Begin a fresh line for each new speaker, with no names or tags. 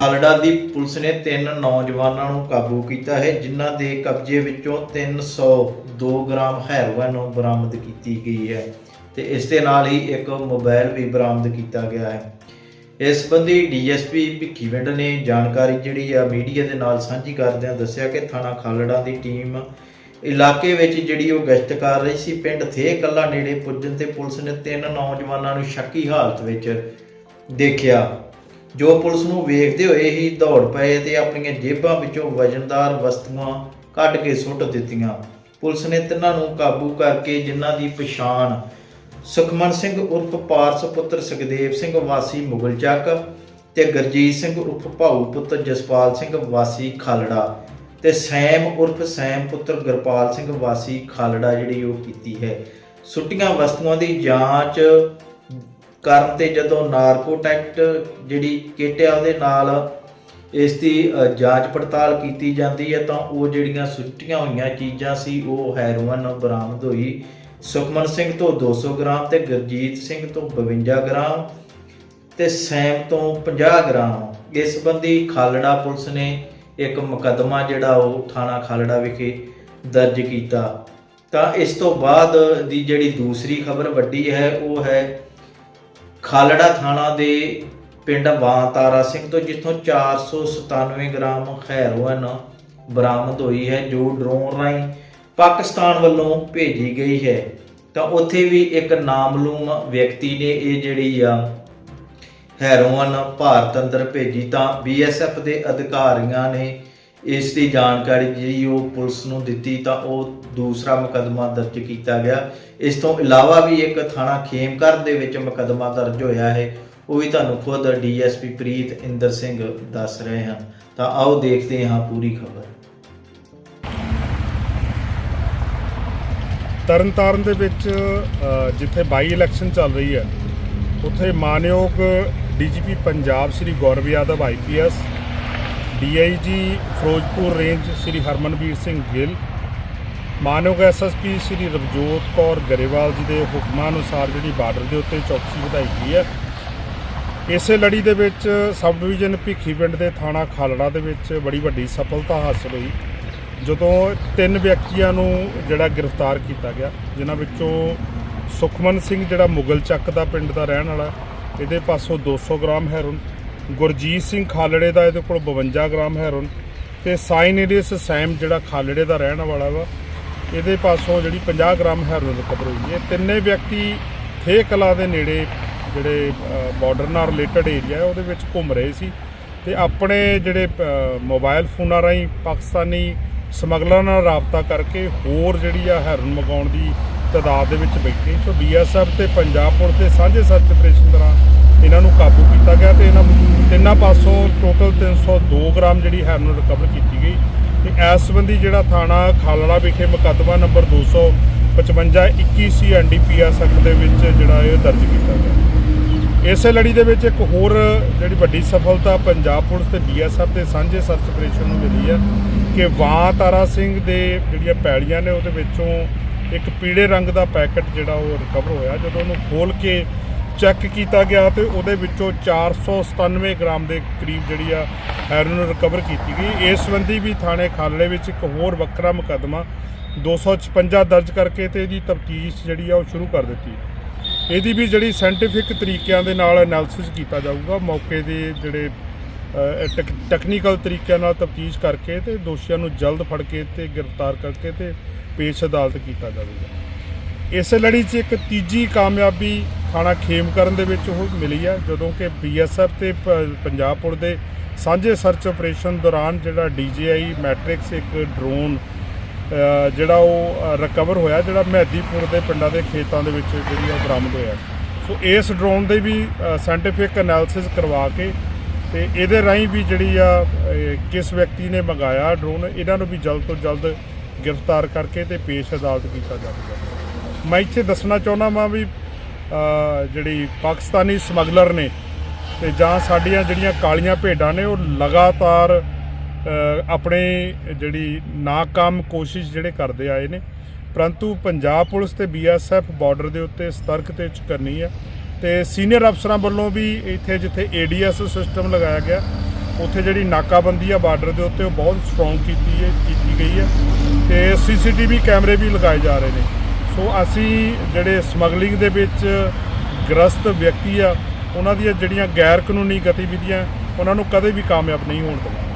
ਅਲੜਾ ਦੀ police ਨੇ ਤਿੰਨ ਨੌਜਵਾਨਾਂ ਨੂੰ ਕਾਬੂ ਕੀਤਾ ਹੈ, ਜਿਨ੍ਹਾਂ ਦੇ ਕਬਜ਼ੇ ਵਿੱਚੋਂ 302 ਗ੍ਰਾਮ ਹੈਰੋਇਨ ਬਰਾਮਦ ਕੀਤੀ ਗਈ ਹੈ ਤੇ ਇਸ ਦੇ ਨਾਲ ਹੀ ਇੱਕ ਮੋਬਾਈਲ ਵੀ ਬਰਾਮਦ ਕੀਤਾ ਗਿਆ ਹੈ। ਇਸ ਸੰਬੰਧੀ ਡੀਐਸਪੀ ਭਿੱਖੀਵਿੰਡ ਨੇ ਜਾਣਕਾਰੀ ਜਿਹੜੀ ਆ ਮੀਡੀਆ ਦੇ ਨਾਲ ਸਾਂਝੀ ਕਰਦਿਆਂ ਦੱਸਿਆ ਕਿ ਥਾਣਾ ਖਾਲੜਾ ਦੀ ਟੀਮ ਇਲਾਕੇ ਵਿੱਚ ਜਿਹੜੀ ਉਹ ਗਸ਼ਤ ਕਰ ਰਹੀ ਸੀ, ਪਿੰਡ ਥੇ ਕੱਲਾ ਨੇੜੇ ਪੁੱਜਣ ਤੇ ਪੁਲਿਸ ਨੇ ਤਿੰਨ ਨੌਜਵਾਨਾਂ ਨੂੰ ਸ਼ੱਕੀ ਹਾਲਤ ਵਿੱਚ ਦੇਖਿਆ। ਜੋ ਪੁਲਿਸ ਨੂੰ ਵੇਖਦੇ ਹੋਏ ਹੀ ਦੌੜ ਪਏ ਤੇ ਆਪਣੀਆਂ ਜੇਬਾਂ ਵਿੱਚੋਂ ਵਜ਼ਨਦਾਰ ਵਸਤੂਆਂ ਕੱਢ ਕੇ ਸੁੱਟ ਦਿੱਤੀਆਂ। ਪੁਲਿਸ ਨੇ ਤਿੰਨਾਂ ਨੂੰ ਕਾਬੂ ਕਰਕੇ ਜਿਨ੍ਹਾਂ ਦੀ ਪਛਾਣ ਸੁਖਮਨ ਸਿੰਘ ਉਰਫ ਪਾਰਸ ਪੁੱਤਰ ਸੁਖਦੇਵ ਸਿੰਘ ਵਾਸੀ ਮੁਗਲਚੱਕ ਤੇ ਗਰਜੀਤ ਸਿੰਘ ਉਰਫ ਭਾਊ ਪੁੱਤਰ ਜਸਪਾਲ ਸਿੰਘ ਵਾਸੀ ਖਾਲੜਾ ਤੇ ਸੈਮ ਉਰਫ ਸੈਮ ਪੁੱਤਰ ਗੁਰਪਾਲ ਸਿੰਘ ਵਾਸੀ ਖਾਲੜਾ ਜਿਹੜੀ ਉਹ ਕੀਤੀ ਹੈ। ਸੁੱਟੀਆਂ ਵਸਤੂਆਂ ਦੀ ਜਾਂਚ ਕਰਨ ਤੇ ਜਦੋਂ ਨਾਰਕੋਟੈਕਟ ਜਿਹੜੀ ਕਿੱਟ ਆ ਉਹਦੇ ਨਾਲ ਇਸ ਦੀ ਜਾਂਚ ਪੜਤਾਲ ਕੀਤੀ ਜਾਂਦੀ ਹੈ, ਤਾਂ ਉਹ ਜਿਹੜੀਆਂ ਸੁੱਟੀਆਂ ਹੋਈਆਂ ਚੀਜ਼ਾਂ ਸੀ, ਉਹ ਹੈਰੋਇਨ ਬਰਾਮਦ ਹੋਈ। ਸੁਖਮਨ ਸਿੰਘ ਤੋਂ 200 ਗ੍ਰਾਮ ਤੇ ਗੁਰਜੀਤ ਸਿੰਘ ਤੋਂ 52 ਗ੍ਰਾਮ ਤੇ ਸੈਮ ਤੋਂ 50 ਗ੍ਰਾਮ। ਇਸ ਸੰਬੰਧੀ ਖਾਲੜਾ ਪੁਲਿਸ ਨੇ ਇੱਕ ਮੁਕੱਦਮਾ ਜਿਹੜਾ ਉਹ ਥਾਣਾ ਖਾਲੜਾ ਵਿਖੇ ਦਰਜ ਕੀਤਾ। ਤਾਂ ਇਸ ਤੋਂ ਬਾਅਦ ਦੀ ਜਿਹੜੀ ਦੂਸਰੀ ਖਬਰ ਵੱਡੀ ਹੈ, ਉਹ ਹੈ ਖਾਲੜਾ ਥਾਣਾ ਦੇ ਪਿੰਡ ਵਾਂ ਤਾਰਾ ਸਿੰਘ ਤੋਂ, ਜਿੱਥੋਂ 497 ਗ੍ਰਾਮ ਹੈਰੋਇਨ ਬਰਾਮਦ ਹੋਈ ਹੈ, ਜੋ ਡਰੋਨ ਰਾਹੀਂ ਪਾਕਿਸਤਾਨ ਵੱਲੋਂ ਭੇਜੀ ਗਈ ਹੈ। ਤਾਂ ਉੱਥੇ ਵੀ ਇੱਕ ਨਾਮਲੂਮ ਵਿਅਕਤੀ ਨੇ ਇਹ ਜਿਹੜੀ ਆ ਹੈਰੋਇਨ ਭਾਰਤ ਅੰਦਰ ਭੇਜੀ। ਤਾਂ ਬੀਐਸਐਫ ਦੇ ਅਧਿਕਾਰੀਆਂ ਨੇ ਇਸ ਦੀ ਜਾਣਕਾਰੀ ਜਿਹੜੀ ਉਹ ਪੁਲਿਸ ਨੂੰ ਦਿੱਤੀ ਤਾਂ ਉਹ ਦੂਸਰਾ ਮੁਕੱਦਮਾ ਦਰਜ ਕੀਤਾ ਗਿਆ। ਇਸ ਤੋਂ ਇਲਾਵਾ ਵੀ ਇੱਕ ਥਾਣਾ ਖੇਮਕਰ ਦੇ ਵਿੱਚ ਮੁਕੱਦਮਾ ਦਰਜ ਹੋਇਆ ਹੈ। ਉਹ ਵੀ ਤੁਹਾਨੂੰ ਖੁਦ ਡੀਐਸਪੀ ਪ੍ਰੀਤ ਇੰਦਰ ਸਿੰਘ ਦੱਸ ਰਹੇ ਹਨ। ਤਾਂ ਆਓ ਦੇਖਦੇ ਹਾਂ ਪੂਰੀ ਖਬਰ।
ਤਰਨਤਾਰਨ ਦੇ ਵਿੱਚ ਅ, ਜਿੱਥੇ ਬਾਈ ਇਲੈਕਸ਼ਨ ਚੱਲ ਰਹੀ ਹੈ ਉੱਥੇ ਮਾਨਯੋਗ DGP Punjab Shri Gaurav Yadav IPS DIG Firozpur range Shri Harmanvir Singh Gill, ਮਾਨਯੋਗ ਐਸਐਸਪੀ ਸ੍ਰੀ ਰਵਜੋਤ ਕੌਰ ਗਰੇਵਾਲ ਜੀ ਦੇ ਹੁਕਮਾਂ ਅਨੁਸਾਰ ਜਿਹੜੀ ਬਾਰਡਰ ਦੇ ਉੱਤੇ ਚੌਕਸੀ ਵਧਾਈ ਗਈ ਹੈ। ਇਸੇ ਲੜੀ ਦੇ ਵਿੱਚ ਸਬ ਡਿਵੀਜ਼ਨ ਭਿੱਖੀਵਿੰਡ ਦੇ ਥਾਣਾ ਖਾਲੜਾ ਦੇ ਵਿੱਚ ਬੜੀ ਵੱਡੀ ਸਫਲਤਾ ਹਾਸਲ ਹੋਈ, ਜਦੋਂ ਤਿੰਨ ਵਿਅਕਤੀਆਂ ਨੂੰ ਜਿਹੜਾ ਗ੍ਰਿਫਤਾਰ ਕੀਤਾ ਗਿਆ, ਜਿਨ੍ਹਾਂ ਵਿੱਚੋਂ ਸੁਖਮਨ ਸਿੰਘ ਜਿਹੜਾ ਮੁਗਲ ਚੱਕ ਦਾ ਪਿੰਡ ਦਾ ਰਹਿਣ ਵਾਲਾ, ਇਹਦੇ ਪਾਸੋਂ 200 ਗ੍ਰਾਮ ਹੈਰੋਨ ਗੁਰਜੀਤ ਸਿੰਘ ਖਾਲੜੇ ਦਾ ਇਹਦੇ ਕੋਲ 52 ਗ੍ਰਾਮ ਹੈਰੋਨ ਤੇ ਸਾਈਨ ਸੈਮ ਜਿਹੜਾ ਖਾਲੜੇ ਦਾ ਰਹਿਣ ਵਾਲਾ ਵਾ ਇਹਦੇ ਪਾਸੋਂ ਜਿਹੜੀ 50 ਗ੍ਰਾਮ ਹੈਰੋਨ ਰਿਕਵਰ ਹੋਈ ਹੈ। ਤਿੰਨੇ ਵਿਅਕਤੀ ਥੇ ਕਲਾ ਦੇ ਨੇੜੇ ਜਿਹੜੇ ਬਾਰਡਰ ਨਾਲ ਰਿਲੇਟਡ ਏਰੀਆ ਉਹਦੇ ਵਿੱਚ ਘੁੰਮ ਰਹੇ ਸੀ ਤੇ ਆਪਣੇ ਜਿਹੜੇ ਅ, ਮੋਬਾਈਲ ਫੋਨਾਂ ਰਾਹੀਂ ਪਾਕਿਸਤਾਨੀ ਸਮਗਲਰਾਂ ਨਾਲ ਰਾਬਤਾ ਕਰਕੇ ਹੋਰ ਜਿਹੜੀ ਆ ਹੈਰਨ ਮਗਾਉਣ ਦੀ ਤਾਦਾਦ ਦੇ ਵਿੱਚ ਬੈਠੇ ਸੋ ਬੀਐਸਐਫ ਤੇ ਪੰਜਾਬ ਪੁਲਿਸ ਦੇ ਸਾਂਝੇ ਸਰਚ ਆਪਰੇਸ਼ਨ ਦੌਰਾਨ ਇਹਨਾਂ ਨੂੰ ਕਾਬੂ ਕੀਤਾ ਗਿਆ ਤੇ ਇਹਨਾਂ ਤਿੰਨਾਂ ਪਾਸੋਂ ਟੋਟਲ 302 ਗ੍ਰਾਮ ਜਿਹੜੀ ਹੈਰਨ ਰਿਕਵਰ ਕੀਤੀ ਗਈ। ਤੇ ਇਸ ਸੰਬੰਧੀ ਜਿਹੜਾ ਥਾਣਾ ਖਾਲੜਾ ਵਿਖੇ ਮੁਕੱਦਮਾ ਨੰਬਰ 255 21 ਸੀ ਐਨਡੀਪੀਐਸ ਐਕਟ ਦੇ ਵਿੱਚ ਜਿਹੜਾ ਇਹ ਦਰਜ ਕੀਤਾ ਗਿਆ। ਇਸੇ ਲੜੀ ਦੇ ਵਿੱਚ ਇੱਕ ਹੋਰ ਜਿਹੜੀ ਵੱਡੀ ਸਫਲਤਾ ਪੰਜਾਬ ਪੁਲਿਸ ਤੇ ਬੀਐਸਐਫ ਦੇ ਸਾਂਝੇ ਸਰਚ ਆਪਰੇਸ਼ਨ ਨੂੰ ਮਿਲੀ ਹੈ ਕਿ ਵਾਂ ਤਾਰਾ ਸਿੰਘ ਦੇ ਜਿਹੜੀਆਂ ਪੈੜੀਆਂ ਨੇ ਉਹਦੇ ਵਿੱਚੋਂ ਇੱਕ ਪੀਲੇ ਰੰਗ ਦਾ ਪੈਕੇਟ ਜਿਹੜਾ ਉਹ ਰਿਕਵਰ ਹੋਇਆ। ਜਦੋਂ ਉਹਨੂੰ ਖੋਲ ਕੇ ਚੈੱਕ ਕੀਤਾ ਗਿਆ ਤੇ ਉਹਦੇ ਵਿੱਚੋਂ 497 ਗ੍ਰਾਮ ਦੇ ਕਰੀਬ ਜਿਹੜੀ ਆ ਹੈਰੋਇਨ ਰਿਕਵਰ ਕੀਤੀ ਗਈ। ਇਸ ਸੰਬੰਧੀ ਵੀ ਥਾਣੇ ਖਾਲੜੇ ਵਿੱਚ ਇੱਕ ਹੋਰ ਵੱਖਰਾ ਮੁਕੱਦਮਾ 256 ਦਰਜ ਕਰਕੇ ਤੇ ਇਹਦੀ ਤਫਤੀਸ਼ ਜਿਹੜੀ ਆ ਉਹ ਸ਼ੁਰੂ ਕਰ ਦਿੱਤੀ। ਇਹਦੀ ਵੀ ਜਿਹੜੀ ਸਾਇੰਟੀਫਿਕ ਤਰੀਕਿਆਂ ਦੇ ਨਾਲ ਐਨਾਲਿਸਿਸ ਕੀਤਾ ਜਾਊਗਾ। ਮੌਕੇ ਦੇ ਜਿਹੜੇ ਟੈਕਨੀਕਲ ਤਰੀਕਿਆਂ ਨਾਲ ਤਫਤੀਸ਼ ਕਰਕੇ ਤੇ ਦੋਸ਼ੀਆਂ ਨੂੰ ਜਲਦ ਫੜ ਕੇ ਤੇ ਗ੍ਰਿਫਤਾਰ ਕਰਕੇ ਤੇ ਪੇਸ਼ ਅਦਾਲਤ ਕੀਤਾ ਜਾਵੇਗਾ। ਇਸ ਲੜੀ 'ਚ ਇੱਕ ਤੀਜੀ ਕਾਮਯਾਬੀ ਥਾਣਾ ਖੇਮਕਰਨ ਦੇ ਵਿੱਚ ਉਹ ਮਿਲੀ ਆ, ਜਦੋਂ ਕਿ ਬੀਐਸਐਫ ਤੇ ਪ- ਪੰਜਾਬ ਪੁਲਿਸ ਦੇ ਸਾਂਝੇ ਸਰਚ ਆਪਰੇਸ਼ਨ ਦੌਰਾਨ ਜਿਹੜਾ ਡੀਜੀਆਈ ਮੈਟ੍ਰਿਕਸ ਇੱਕ ਡਰੋਨ ਜਿਹੜਾ ਉਹ ਰਿਕਵਰ ਹੋਇਆ, ਜਿਹੜਾ ਮਹਿਦੀਪੁਰ ਦੇ ਪਿੰਡਾਂ ਦੇ ਖੇਤਾਂ ਦੇ ਵਿੱਚ ਜਿਹੜੀ ਉਹ ਬਰਾਮਦ ਹੋਇਆ। ਸੋ ਇਸ ਡਰੋਨ ਦੇ ਵੀ ਸਾਇੰਟੀਫਿਕ ਐਨਾਲਿਸਿਸ ਕਰਵਾ ਕੇ ਤੇ ਇਹਦੇ ਰਾਹੀਂ ਵੀ ਜਿਹੜੀ ਆ ਕਿਸ ਵਿਅਕਤੀ ਨੇ ਮੰਗਾਇਆ ਡਰੋਨ, ਇਹਨਾਂ ਨੂੰ ਵੀ ਜਲਦ ਤੋਂ ਜਲਦ ਗ੍ਰਿਫਤਾਰ ਕਰਕੇ ਤੇ ਪੇਸ਼ ਅਦਾਲਤ ਕੀਤਾ ਜਾਵੇਗਾ। ਮੈਂ ਇੱਥੇ ਦੱਸਣਾ ਚਾਹੁੰਦਾ ਵਾਂ ਵੀ ਜਿਹੜੀ ਪਾਕਿਸਤਾਨੀ ਸਮਗਲਰ ਨੇ ਤੇ ਜਾਂ ਸਾਡੀਆਂ ਜਿਹੜੀਆਂ ਕਾਲੀਆਂ ਭੇਡਾਂ ਨੇ, ਉਹ ਲਗਾਤਾਰ ਆਪਣੇ ਜਿਹੜੀ ਨਾਕਾਮ ਕੋਸ਼ਿਸ਼ ਜਿਹੜੇ ਕਰਦੇ ਆਏ ਨੇ। ਪਰੰਤੂ ਪੰਜਾਬ ਪੁਲਿਸ ਤੇ ਬੀਐਸਐਫ ਬਾਰਡਰ ਦੇ ਉੱਤੇ ਸਤਰਕ ਤੇ ਕਰਨੀ ਹੈ ਤੇ ਸੀਨੀਅਰ ਅਫਸਰਾਂ ਵੱਲੋਂ ਵੀ ਇੱਥੇ ਜਿੱਥੇ ਏਡੀਐਸ ਸਿਸਟਮ ਲਗਾਇਆ ਗਿਆ, ਉੱਥੇ ਜਿਹੜੀ ਨਾਕਾਬੰਦੀ ਆ ਬਾਰਡਰ ਦੇ ਉੱਤੇ ਉਹ ਬਹੁਤ ਸਟਰੋਂਗ ਕੀਤੀ ਹੈ, ਕੀਤੀ ਗਈ ਹੈ ਤੇ ਸੀਸੀਟੀਵੀ ਕੈਮਰੇ ਵੀ ਲਗਾਏ ਜਾ ਰਹੇ ਨੇ। ਸੋ ਅਸੀਂ ਜਿਹੜੇ ਸਮਗਲਿੰਗ ਦੇ ਵਿੱਚ ਗ੍ਰਸਤ ਵਿਅਕਤੀ ਆ, ਉਹਨਾਂ ਦੀਆਂ ਜਿਹੜੀਆਂ ਗੈਰ ਕਾਨੂੰਨੀ ਗਤੀਵਿਧੀਆਂ, ਉਹਨਾਂ ਨੂੰ ਕਦੇ ਵੀ ਕਾਮਯਾਬ ਨਹੀਂ ਹੋਣ ਦੇਵਾਂਗੇ।